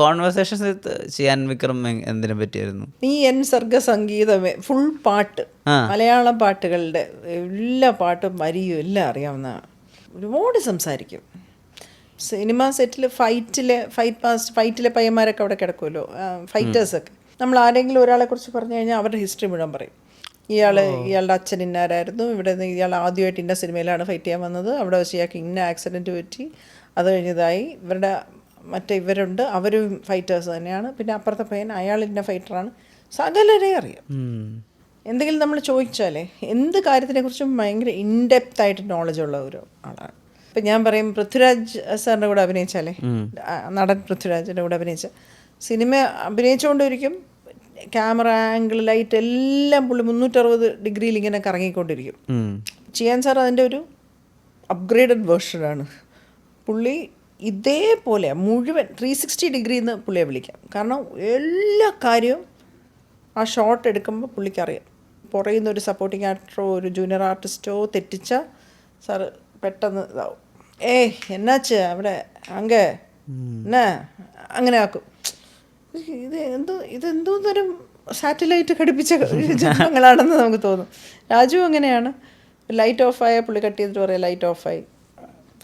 Conversations ചെയ്യാൻ വിക്രം എന്തിനെ പറ്റിയായിരുന്നു? നീ എൻ സർഗ സംഗീതമേ ഫുൾ പാട്ട്. മലയാളം പാട്ടുകളുടെ എല്ലാ പാട്ടും വരിയും എല്ലാം അറിയാവുന്നതാണ് ഒരുപാട് സംസാരിക്കും. സിനിമ സെറ്റിൽ ഫൈറ്റിലെ ഫൈറ്റ് പാസ്റ്റ് ഫൈറ്റിലെ പയ്യന്മാരൊക്കെ അവിടെ കിടക്കുമല്ലോ ഫൈറ്റേഴ്സൊക്കെ നമ്മൾ ആരെങ്കിലും ഒരാളെ കുറിച്ച് പറഞ്ഞു കഴിഞ്ഞാൽ അവരുടെ ഹിസ്റ്ററി മുഴുവൻ പറയും. ഇയാൾ ഇയാളുടെ അച്ഛൻ ഇന്നാരായിരുന്നു ഇവിടെ നിന്ന് ഇയാൾ ആദ്യമായിട്ട് ഇന്ന സിനിമയിലാണ് ഫൈറ്റ് ചെയ്യാൻ വന്നത് അവിടെ വെച്ച് ഇയാൾക്ക് ഇന്ന ആക്സിഡന്റ് പറ്റി അത് കഴിഞ്ഞതായി. ഇവരുടെ മറ്റേ ഇവരുണ്ട് അവരും ഫൈറ്റേഴ്സ് തന്നെയാണ്. പിന്നെ അപ്പുറത്തെ പയ്യൻ അയാൾ ഇന്ന ഫൈറ്ററാണ് സകലരെ അറിയാം. എന്തെങ്കിലും നമ്മൾ ചോദിച്ചാലേ എന്ത് കാര്യത്തിനെക്കുറിച്ചും ഭയങ്കര ഇൻഡെപ്ത് ആയിട്ട് നോളജ് ഉള്ള ഒരു ആളാണ്. ഇപ്പം ഞാൻ പറയും പൃഥ്വിരാജ് സാറിന്റെ കൂടെ അഭിനയിച്ചാലേ? നടൻ പൃഥ്വിരാജിന്റെ കൂടെ അഭിനയിച്ച സിനിമ അഭിനയിച്ചുകൊണ്ടിരിക്കും. ക്യാമറ ആംഗിൾ ലൈറ്റ് എല്ലാം പുള്ളി മുന്നൂറ്ററുപത് ഡിഗ്രിയിൽ ഇങ്ങനെ കറങ്ങിക്കൊണ്ടിരിക്കും. ചെയ്യാൻ സാർ അതിന്റെ ഒരു അപ്ഗ്രേഡഡ് വേർഷനാണ് പുള്ളി ഇതേപോലെ മുഴുവൻ ത്രീ സിക്സ്റ്റി ഡിഗ്രിന്ന് പുള്ളിയെ വിളിക്കാം. കാരണം എല്ലാ കാര്യവും ആ ഷോട്ട് എടുക്കുമ്പോൾ പുള്ളിക്കറിയാം. പുറകിൽ നിന്ന് ഒരു സപ്പോർട്ടിങ് ആക്ടറോ ഒരു ജൂനിയർ ആർട്ടിസ്റ്റോ തെറ്റിച്ച സാറ് പെട്ടെന്ന് ഇതാവും. ഏയ് എന്നാച്ച്? അവിടെ അങ്ങ എന്നാ അങ്ങനെ ആക്കും. ഇത് എന്തോ ഇതെന്തോ തരം സാറ്റലൈറ്റ് ഘടിപ്പിച്ച ജന്മങ്ങളാണെന്ന് നമുക്ക് തോന്നും. രാജു അങ്ങനെയാണ്. ലൈറ്റ് ഓഫ് ആയ പുള്ളി കട്ട് ചെയ്തിട്ട് പറയാം ലൈറ്റ് ഓഫായി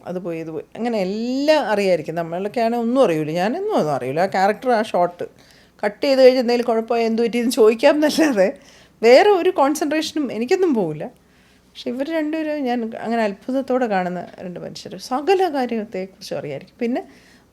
അത് പോയി ഇത് പോയി. അങ്ങനെ എല്ലാം അറിയായിരിക്കും. നമ്മളൊക്കെയാണ് ഒന്നും അറിയില്ല ഞാനൊന്നും ഒന്നും അറിയില്ല ആ ക്യാരക്ടർ ആ ഷോട്ട് കട്ട് ചെയ്ത് കഴിഞ്ഞ് എന്തെങ്കിലും കുഴപ്പമായി എന്ത് പറ്റിയെന്ന് ചോദിക്കാം എന്നല്ലാതെ വേറെ ഒരു കോൺസെൻട്രേഷനും എനിക്കൊന്നും പോവില്ല. പക്ഷെ ഇവർ രണ്ടുപേരും ഞാൻ അങ്ങനെ അത്ഭുതത്തോടെ കാണുന്ന രണ്ട് മനുഷ്യർ സകല കാര്യത്തെക്കുറിച്ചും അറിയായിരിക്കും. പിന്നെ